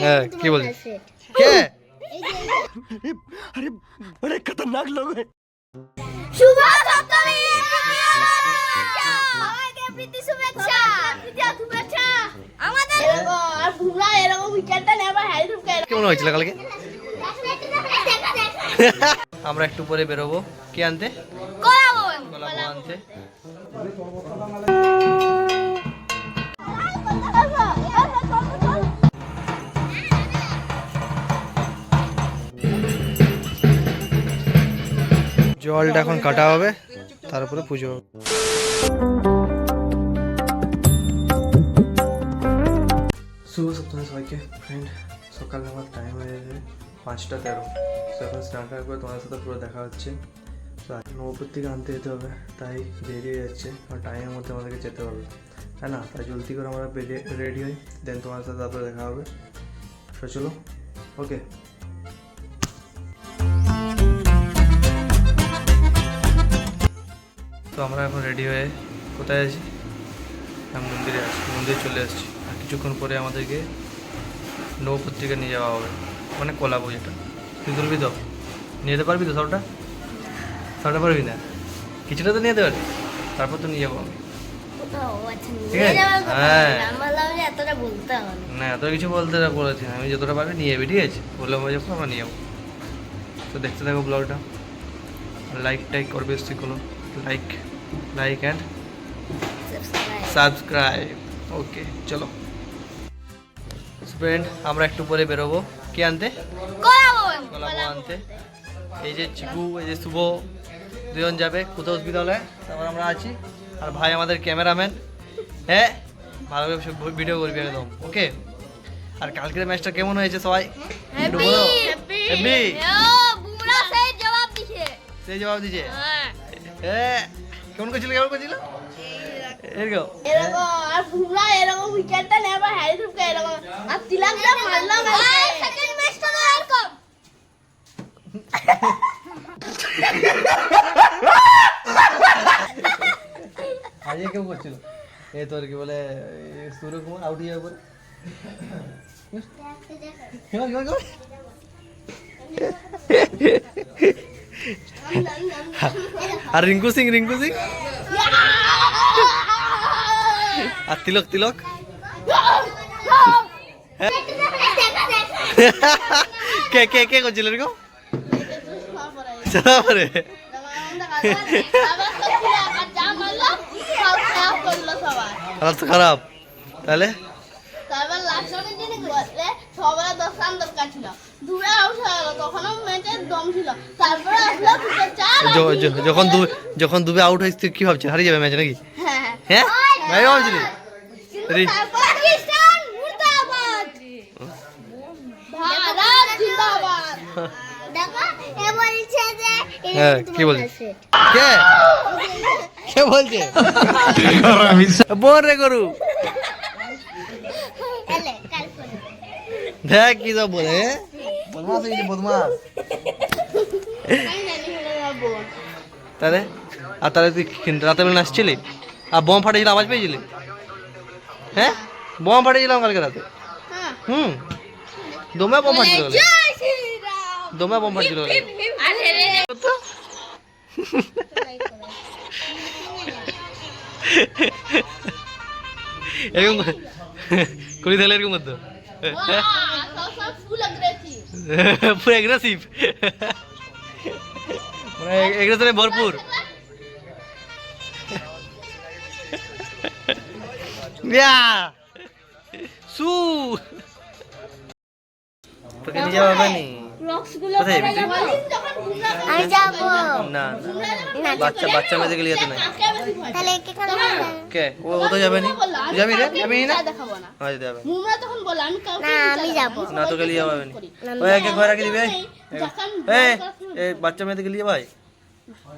হ্যাঁ কি আরে খতরনাক লোক কেমন হয়েছিল কালকে? আমরা একটু পরে বেরোবো। কি আনতে? আনতে। জলটা এখন কাটা হবে, তারপরে পুজো হবে। শুভ সপ্তাহে সবাইকে ফ্রেন্ড সকাল আমার টাইম হয়ে গেছে, পাঁচটা তেরো। তো এখন স্নান করে তোমাদের সাথে পুরো দেখা হচ্ছে। তো নবপুর থেকে আনতে যেতে হবে, তাই দেরি হয়ে যাচ্ছে, কারণ টাইমের মধ্যে আমাদেরকে যেতে হবে। হ্যাঁ না? তাই জলদি করে আমরা রেডি হই দেন তোমার সাথে তারপরে দেখা হবে। তো চলো ওকে তো আমরা এখন রেডি হয়ে কোথায় আছি? হ্যাঁ মন্দিরে আছি। মন্দিরে চলে আসছি। আর কিছুক্ষণ পরে আমাদেরকে নৌপত্রিকা নিয়ে যাওয়া হবে। মানে কলা যেটা তুই তুলবি তো? নিয়ে যেতে পারবি তো সবটা সবটা পারবি না? কিছুটা তো নিয়ে যেতে পারবি। তারপর তো নিয়ে যাব আমি। ঠিক আছে? হ্যাঁ। না। এত কিছু বলতে বলেছি আমি যতটা পারবি নিয়ে যাবি ঠিক আছে? বললাম যখন আমরা নিয়ে যাব। তো দেখতে থাকো ব্লগটা। লাইক টাইক করবে শিখলো like like and subscribe okay চলো। ফ্রেন্ড আমরা একটু পরে বেরোবো। কে আনতে? কলাবো আনতে। এই যে চিকু এই যে শুভ দুজন যাবে। কোথাও হলে তারপর আমরা আছি। আর ভাই আমাদের ক্যামেরাম্যান হ্যাঁ? ভালোভাবে সব ভিডিও করবি একদম। ওকে আর কালকের ম্যাচটা কেমন হয়েছে সবাই? সেই জবাব দিছে। সেই জবাব দিছে? হ্যাঁ কেমন করছিল কেমন করছিল? এরকম। এরকম আর বুমরা এরকম উইকেটটা নেবার হেল্প করে এরকম আর তিলাকটা মারলাম সেকেন্ড ম্যাচটা তো এরকম কেমন করছিল? এই তোর কি বলে সূর্যকুমার আউট হয়ে যাবে পরে? কেমন কেমন কেমন? আর রিঙ্কু সিং রিঙ্কু সিং? আর তিলক তিলক? কে কে কে করছিল এরকম তারপরে খারাপ। তাহলে? সবার দশ দরকার ছিল দূরে আউট হয়ে গেল তখনও ম্যাচের দম ছিল। তারপরে আসলো দুটো চার আর য- য- যখন দু যখন দুবে আউট হয়েছে তুই কি ভাবছিস? হারিয়ে যাবে ম্যাচ নাকি? হ্যাঁ। হ্যাঁ? ভাই ভাবছিলি? এ বলছে হ্যাঁ কি বলছে? কে? কে বলছে? বোন রে গরু। দেখ কি সব বলে হ্যাঁ? বদমাস হয়ে বদমাস। তাহলে? আর তাহলে তুই কি- রাতের বেলা আসছিলি? আর বোম ফাটিয়েছিল আওয়াজ পেয়েছিলি? হ্যাঁ? বোম ফাটিয়েছিলাম কালকে রাতে। হ্যাঁ হুম। দমে বোম ফাটছিল দমে বোম ফাটছিল? এরকম করি তাহলে এরকম ফুল অগ্রেসিভ পুরো অ্যাগ্রেসিভ মানে অ্যাগ্রেসিভে ভরপুর। সু! তোকে নিয়ে যাওয়া হবে নি? কোথায় আমি যাব। না। না। বাচ্চা বাচ্চা মেয়েদের গেলে যেতে নাই। কে? ও ও তো যাবে নি? তুই যাবি রে? যাবি না? দেখাবো না। হ্যাঁ যেতে হবে। মুমরা তখন বলল আমি কাউকে না আমি যাব। না তোকে নিয়ে যাওয়া হবে নি ওই একে ঘরে রাখি দিবি এই এই বাচ্চা মেয়েদেরকে নিয়ে ভাই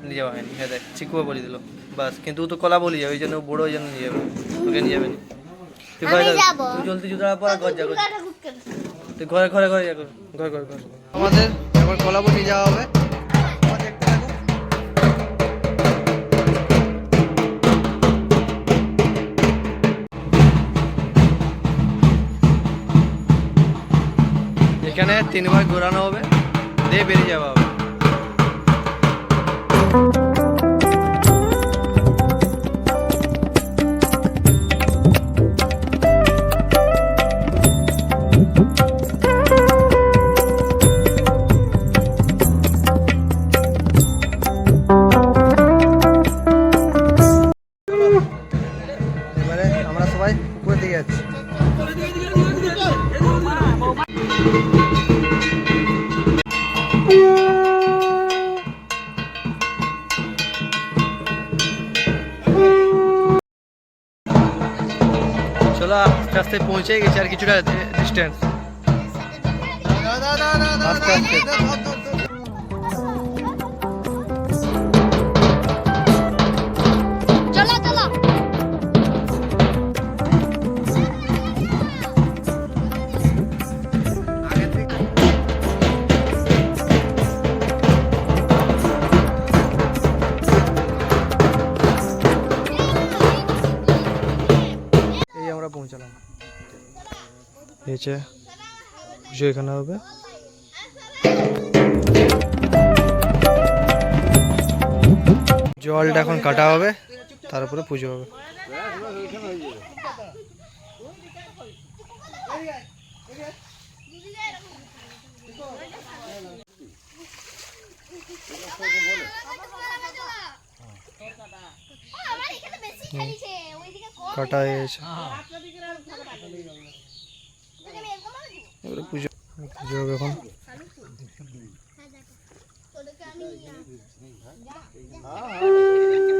নিয়ে যাওয়া হয়নি। হ্যাঁ দেখ চিকুয়া বলে দিল। বাস কিন্তু ও তো কলা বলি যাবে ওই জন্য বড় ওই জন্য নিয়ে যাবে। তোকে নিয়ে যাবে নি। তুই ঘরে। যাব। তুই জলদি জুতা পর ঘর যা তুই ঘরে ঘরে ঘরে যা ঘর ঘর ঘর। আমাদের এখন কলা বলি যাওয়া হবে। এখানে তিনবার ঘোরানো হবে দিয়ে বেরিয়ে যাওয়া হবে। আমরা সবাই পৌঁছে গেছি আর কিছুটা ডিস্টেন্স আস্তে আস্তে হয়েছে পুজো এখানে হবে। জলটা এখন কাটা হবে তারপরে পুজো হবে। আমার এখানে বেশি খেলিছে ওইদিকে কম। কাটা হয়ে গেছে তোকে আমি এরকম বলে দিব এবারে পুজো পুজো হবে এখন। পুজো হয়ে।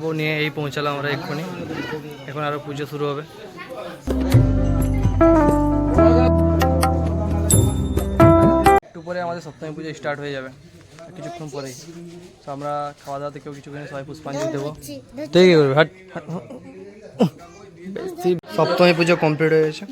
যাব নিয়ে এই পৌঁছালাম আমরা এক্ষুনি। এখন আরও পুজো শুরু হবে। একটু পরে আমাদের সপ্তমী পুজো স্টার্ট হয়ে যাবে কিছুক্ষণ পরেই। তো আমরা খাওয়া দাওয়া থেকেও কিছুক্ষণ সবাই পুষ্পাঞ্জলি দেবো। তুই কি হাট হাট, হাট। বেশি- সপ্তমী পুজো কমপ্লিট হয়ে গেছে।